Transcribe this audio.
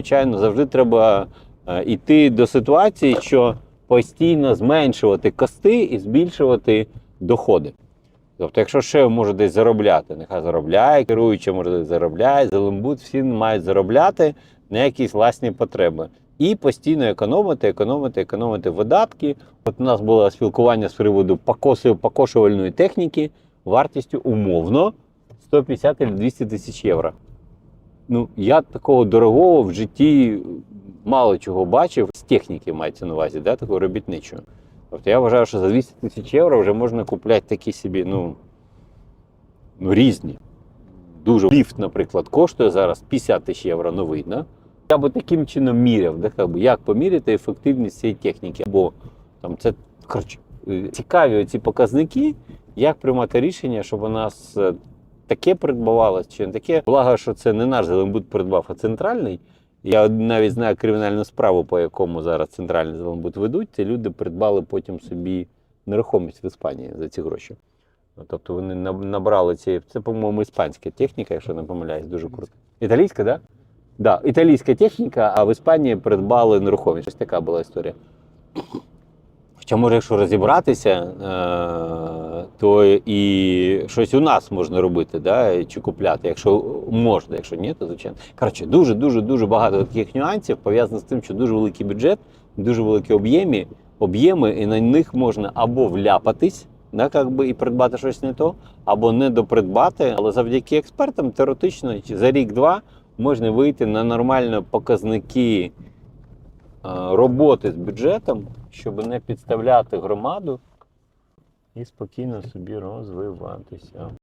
звичайно, завжди треба е, йти до ситуації, що постійно зменшувати кости і збільшувати доходи. Тобто, якщо ще може десь заробляти, нехай заробляє, керуючий може десь заробляє, Зеленбуд всі мають заробляти на якісь власні потреби. І постійно економити, економити, економити видатки. От у нас було спілкування з приводу покошувальної техніки вартістю умовно 150 чи 200 тисяч євро. Ну, я такого дорогого в житті мало чого бачив з техніки мається на увазі, да, такого робітничого. Тобто я вважаю, що за 200 тисяч євро вже можна купляти такі собі, ну, ну різні. Дуже ліфт, наприклад, коштує зараз 50 тисяч євро новий. Да? Я би таким чином міряв, да, як, поміряти ефективність цієї техніки. Бо там це коротше, е, цікаві ці показники, як приймати рішення, щоб у нас таке придбавалось чи не таке. Благо, що це не наш Зеленбуд придбав, а центральний. Я навіть знаю кримінальну справу, по якому зараз центральний Зеленбуд ведуть. Ці люди придбали потім собі нерухомість в Іспанії за ці гроші. Ну, Тобто вони набрали ці. Це, по-моєму, іспанська техніка, якщо не помиляюсь, дуже круто. Італійська, так? Да? Да, італійська техніка, а в Іспанії придбали нерухомість. Ось така була історія. Хоча, може, якщо розібратися, е, то і щось у нас можна робити, да, чи купляти, якщо можна, якщо ні, то звичайно. Коротше, дуже дуже дуже багато таких нюансів пов'язано з тим, що дуже великий бюджет, дуже великі об'єми, об'єми, і на них можна або вляпатись, да, как би, і придбати щось не то, або не допридбати. Але завдяки експертам теоретично за рік-два можна вийти на нормальні показники е, роботи з бюджетом, щоб не підставляти громаду і спокійно собі розвиватися.